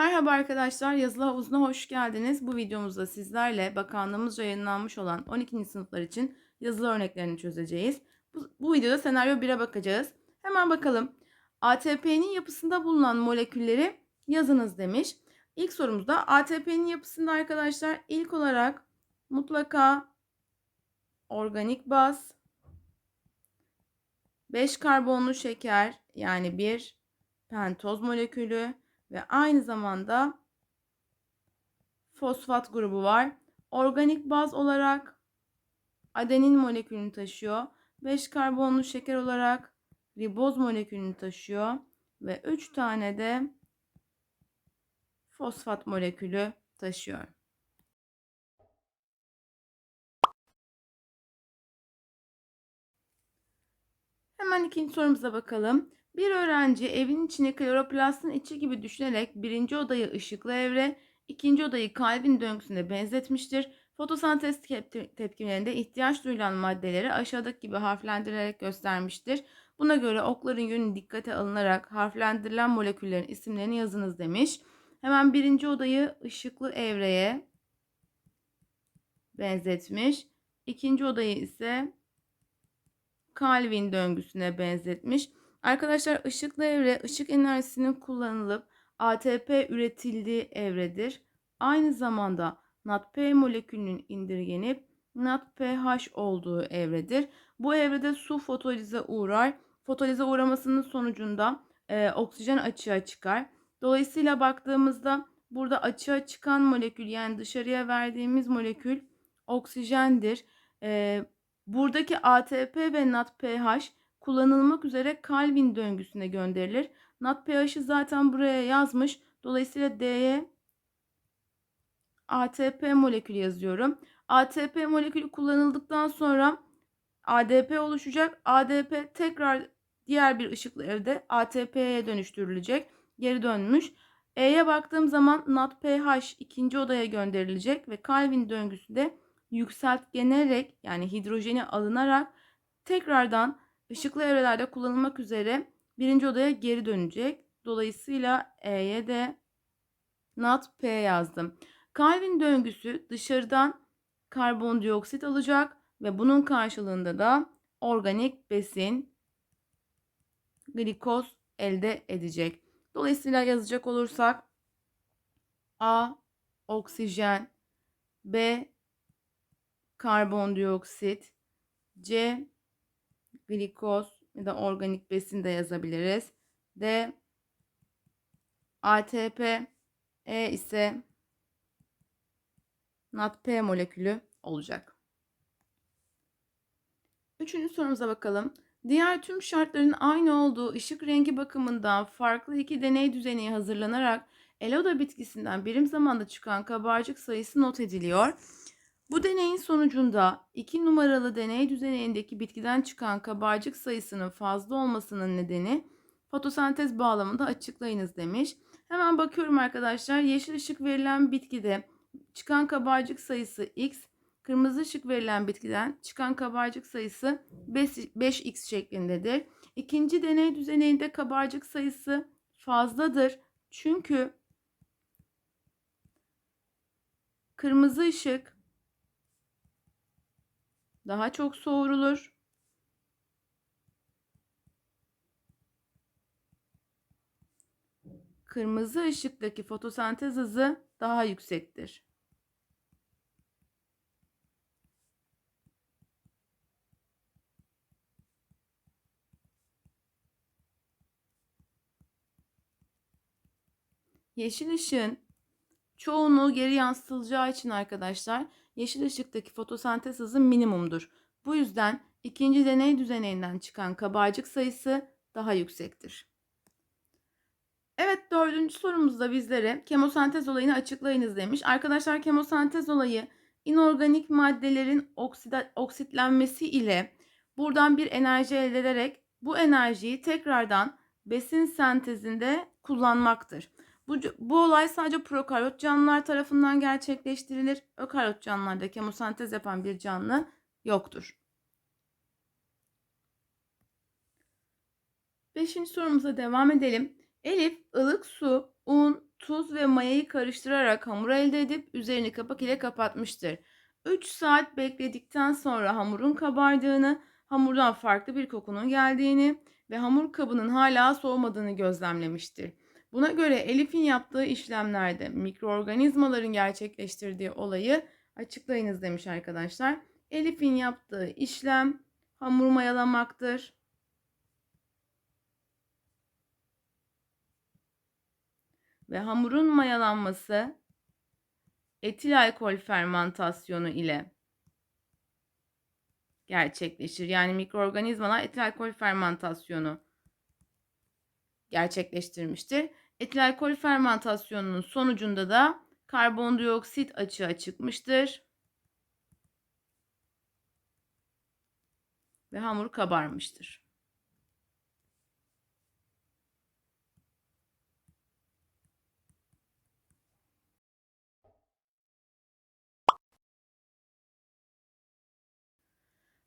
Merhaba arkadaşlar, yazılı havuzuna hoş geldiniz. Bu videomuzda sizlerle bakanlığımızca yayınlanmış olan 12. sınıflar için yazılı örneklerini çözeceğiz. Bu, bu videoda senaryo 1'e bakacağız. Hemen bakalım. ATP'nin yapısında bulunan molekülleri yazınız demiş. İlk sorumuzda ATP'nin yapısında arkadaşlar ilk olarak mutlaka organik baz, 5 karbonlu şeker yani bir pentoz molekülü ve aynı zamanda fosfat grubu var. Organik baz olarak adenin molekülünü taşıyor. 5 karbonlu şeker olarak riboz molekülünü taşıyor ve 3 tane de fosfat molekülü taşıyor. Hemen ikinci sorumuza bakalım. Bir öğrenci evin içini kloroplastın içi gibi düşünerek birinci odayı ışıklı evre, ikinci odayı kalbin döngüsüne benzetmiştir. Fotosentez tepkimelerinde ihtiyaç duyulan maddeleri aşağıdaki gibi harflendirerek göstermiştir. Buna göre okların yönü dikkate alınarak harflendirilen moleküllerin isimlerini yazınız demiş. Hemen birinci odayı ışıklı evreye benzetmiş. İkinci odayı ise Calvin döngüsüne benzetmiş. Arkadaşlar ışıklı evre ışık enerjisinin kullanılıp ATP üretildiği evredir. Aynı zamanda NADP molekülünün indirgenip NADPH olduğu evredir. Bu evrede su fotolize uğrar. Fotolize uğramasının sonucunda e, oksijen açığa çıkar. Dolayısıyla baktığımızda burada açığa çıkan molekül yani dışarıya verdiğimiz molekül oksijendir. E, buradaki ATP ve NADPH kullanılmak üzere Calvin döngüsüne gönderilir. NADPH'ı zaten buraya yazmış. Dolayısıyla D'ye ATP molekülü yazıyorum. ATP molekülü kullanıldıktan sonra ADP oluşacak. ADP tekrar diğer bir ışıklı evde ATP'ye dönüştürülecek. Geri dönmüş. E'ye baktığım zaman NADPH ikinci odaya gönderilecek ve Calvin döngüsü de yükseltgenerek yani hidrojeni alınarak tekrardan ışıklı evrelerde kullanılmak üzere birinci odaya geri dönecek. Dolayısıyla E'ye de not P yazdım. Calvin döngüsü dışarıdan karbondioksit alacak ve bunun karşılığında da organik besin glikoz elde edecek. Dolayısıyla yazacak olursak A oksijen, B karbondioksit, C glikoz ya da organik besin de yazabiliriz. D ATP E ise NADP molekülü olacak. Üçüncü sorumuza bakalım. Diğer tüm şartların aynı olduğu ışık rengi bakımından farklı iki deney düzeni hazırlanarak eloda bitkisinden birim zamanda çıkan kabarcık sayısı not ediliyor. Bu deneyin sonucunda 2 numaralı deney düzenindeki bitkiden çıkan kabarcık sayısının fazla olmasının nedeni fotosentez bağlamında açıklayınız demiş. Hemen bakıyorum arkadaşlar. Yeşil ışık verilen bitkide çıkan kabarcık sayısı x, kırmızı ışık verilen bitkiden çıkan kabarcık sayısı 5x şeklindedir. İkinci deney düzeninde kabarcık sayısı fazladır. Çünkü kırmızı ışık daha çok soğurulur. Kırmızı ışıktaki fotosentez hızı daha yüksektir. Yeşil ışığın çoğunluğu geri yansıtılacağı için arkadaşlar yeşil ışıktaki fotosentez hızı minimumdur. Bu yüzden ikinci deney düzeneğinden çıkan kabarcık sayısı daha yüksektir. Evet dördüncü sorumuzda bizlere kemosentez olayını açıklayınız demiş. Arkadaşlar kemosentez olayı inorganik maddelerin oksida, oksitlenmesi ile buradan bir enerji elde ederek bu enerjiyi tekrardan besin sentezinde kullanmaktır. Bu, bu olay sadece prokaryot canlılar tarafından gerçekleştirilir. Ökaryot canlılarda kemosentez yapan bir canlı yoktur. Beşinci sorumuza devam edelim. Elif ılık su, un, tuz ve mayayı karıştırarak hamur elde edip üzerini kapak ile kapatmıştır. 3 saat bekledikten sonra hamurun kabardığını, hamurdan farklı bir kokunun geldiğini ve hamur kabının hala soğumadığını gözlemlemiştir. Buna göre Elif'in yaptığı işlemlerde mikroorganizmaların gerçekleştirdiği olayı açıklayınız demiş arkadaşlar. Elif'in yaptığı işlem hamur mayalamaktır. Ve hamurun mayalanması etil alkol fermentasyonu ile gerçekleşir. Yani mikroorganizmalar etil alkol fermentasyonu gerçekleştirmiştir. Etil alkol fermentasyonunun sonucunda da karbondioksit açığa çıkmıştır. Ve hamur kabarmıştır.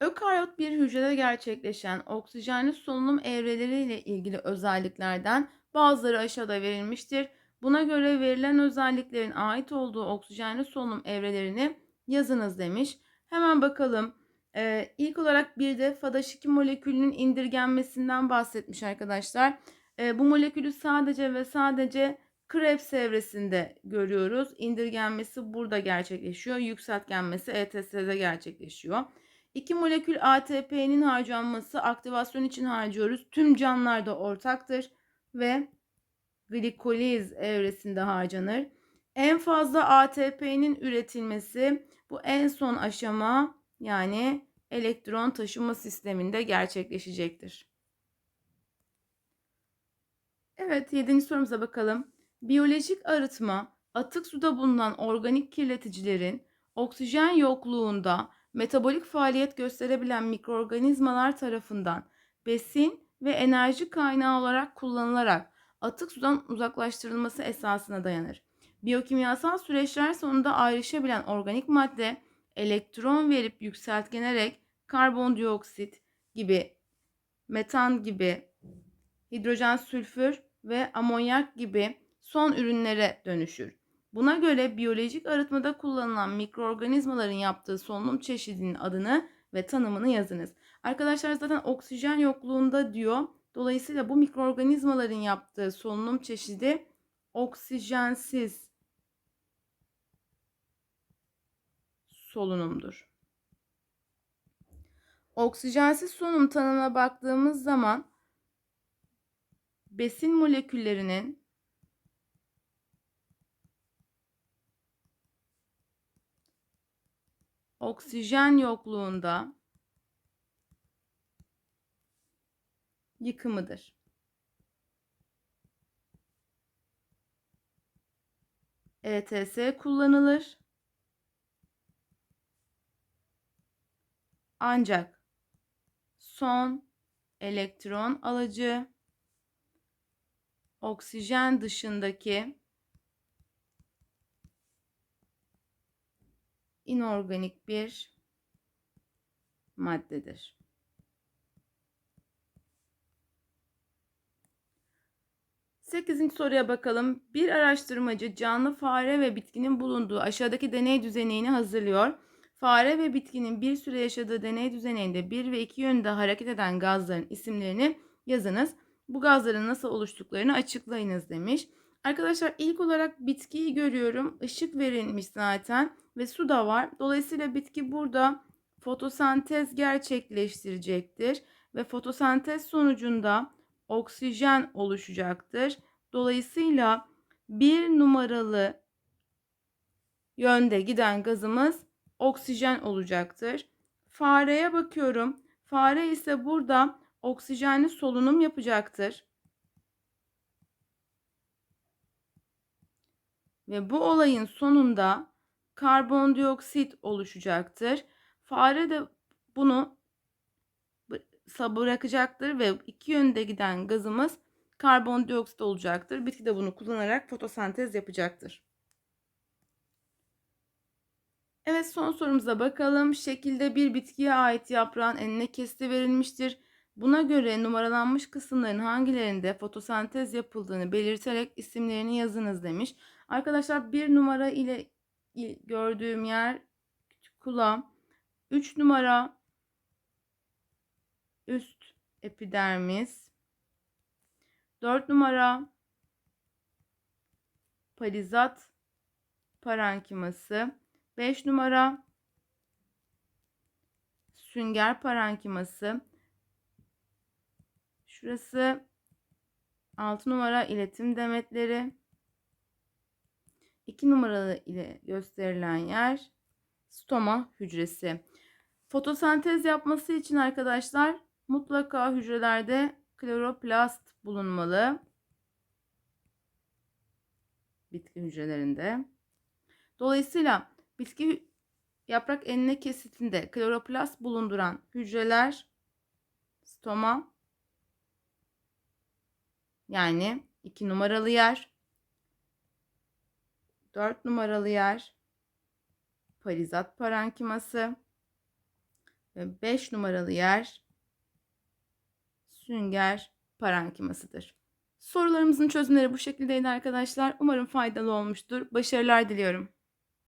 Ökaryot bir hücrede gerçekleşen oksijenli solunum evreleriyle ilgili özelliklerden bazıları aşağıda verilmiştir. Buna göre verilen özelliklerin ait olduğu oksijenli solunum evrelerini yazınız demiş. Hemen bakalım. Ee, ilk olarak bir de FADH2 molekülünün indirgenmesinden bahsetmiş arkadaşlar. Ee, bu molekülü sadece ve sadece Krebs evresinde görüyoruz. İndirgenmesi burada gerçekleşiyor. Yükseltgenmesi ETS'de gerçekleşiyor. 2 molekül ATP'nin harcanması aktivasyon için harcıyoruz. Tüm canlılarda ortaktır ve glikoliz evresinde harcanır. En fazla ATP'nin üretilmesi bu en son aşama yani elektron taşıma sisteminde gerçekleşecektir. Evet 7. sorumuza bakalım. Biyolojik arıtma atık suda bulunan organik kirleticilerin oksijen yokluğunda metabolik faaliyet gösterebilen mikroorganizmalar tarafından besin ve enerji kaynağı olarak kullanılarak atık sudan uzaklaştırılması esasına dayanır. Biyokimyasal süreçler sonunda ayrışabilen organik madde elektron verip yükseltgenerek karbondioksit gibi, metan gibi, hidrojen sülfür ve amonyak gibi son ürünlere dönüşür. Buna göre biyolojik arıtmada kullanılan mikroorganizmaların yaptığı solunum çeşidinin adını ve tanımını yazınız. Arkadaşlar zaten oksijen yokluğunda diyor. Dolayısıyla bu mikroorganizmaların yaptığı solunum çeşidi oksijensiz solunumdur. Oksijensiz solunum tanımına baktığımız zaman besin moleküllerinin oksijen yokluğunda yıkımıdır. ETS kullanılır. Ancak son elektron alıcı oksijen dışındaki inorganik bir maddedir. Sekizinci soruya bakalım. Bir araştırmacı canlı fare ve bitkinin bulunduğu aşağıdaki deney düzenini hazırlıyor. Fare ve bitkinin bir süre yaşadığı deney düzeninde bir ve iki yönde hareket eden gazların isimlerini yazınız. Bu gazların nasıl oluştuklarını açıklayınız demiş. Arkadaşlar ilk olarak bitkiyi görüyorum. Işık verilmiş zaten ve su da var. Dolayısıyla bitki burada fotosentez gerçekleştirecektir ve fotosentez sonucunda oksijen oluşacaktır. Dolayısıyla bir numaralı yönde giden gazımız oksijen olacaktır. Fareye bakıyorum. Fare ise burada oksijenli solunum yapacaktır. Ve bu olayın sonunda karbondioksit oluşacaktır. Fare de bunu bırakacaktır ve iki yönde giden gazımız karbondioksit olacaktır. Bitki de bunu kullanarak fotosentez yapacaktır. Evet son sorumuza bakalım. Şekilde bir bitkiye ait yaprağın enine kesti verilmiştir. Buna göre numaralanmış kısımların hangilerinde fotosentez yapıldığını belirterek isimlerini yazınız demiş. Arkadaşlar bir numara ile il- gördüğüm yer kulağım. 3 numara üst epidermis. 4 numara palizat parenkiması. 5 numara sünger parenkiması. Şurası 6 numara iletim demetleri. 2 numaralı ile gösterilen yer stoma hücresi. Fotosentez yapması için arkadaşlar mutlaka hücrelerde kloroplast bulunmalı. Bitki hücrelerinde. Dolayısıyla bitki yaprak enine kesitinde kloroplast bulunduran hücreler stoma yani 2 numaralı yer 4 numaralı yer parizat parenkiması ve 5 numaralı yer sünger parenkimasıdır. Sorularımızın çözümleri bu şekildeydi arkadaşlar. Umarım faydalı olmuştur. Başarılar diliyorum.